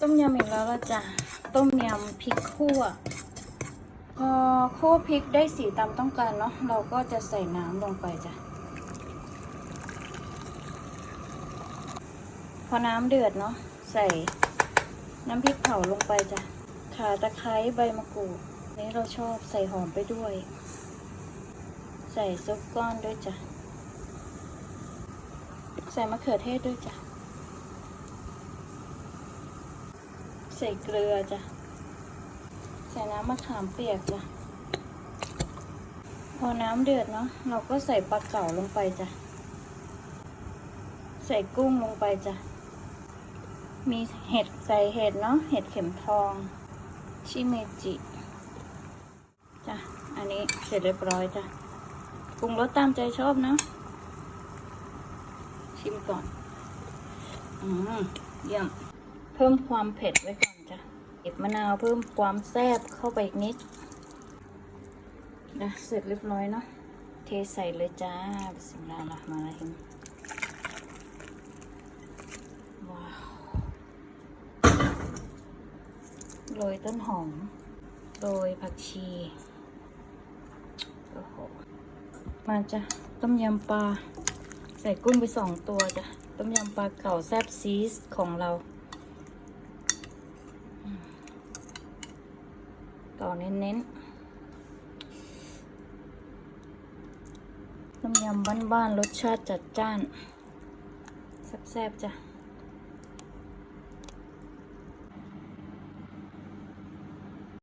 ต้มยำอีกแล้วละจ้ะต้มยำพริกคั่วพอคั่วพริกได้สีตามต้องการเนาะเราก็จะใส่น้ำลงไปจ้ะพอน้ำเดือดเนาะใส่น้ำพริกเผาลงไปจ้ะข่าตะไคร้ใบมะกรูดนี้เราชอบใส่หอมไปด้วย ใส่ซุปก้อนด้วยจ้ะใส่มะเขือเทศด้วยจ้ะ ใส่เกลือจ้ะ ใส่น้ำมะขามเปียกจ้ะ พอน้ำเดือดเนาะเราก็ใส่ปลาเก๋าลงไปจ้ะ ใส่กุ้งลงไปจ้ะ มีเห็ดใส่เห็ดเนาะเห็ดเข็มทอง ชิเมจิจ้ะ อันนี้เสร็จเรียบร้อยจ้ะปรุงรสตามใจชอบเนาะชิมก่อน อืมเยี่ยม พิ่มความเผ็ดไว้ก่อนจ้ะเก็บมะนาวเพิ่มความแซ่บเข้าไปอีกนิดนะเสร็จเรียบร้อยเนาะเทใส่เลยจ้าบิสมิลลาฮิรเราะมานิรเราะฮิมว้าวโรยต้นหอมโรยผักชีโอ้โหมาจ้ะต้มยำปลาใส่กุ้งไปสองตัวจ้ะต้มยำปลาเก่าแซบซีสของเราอืม ต่อเน้นๆ ต้มยำบ้านๆ รสชาติจัดจ้าน แซ่บๆ จ้ะ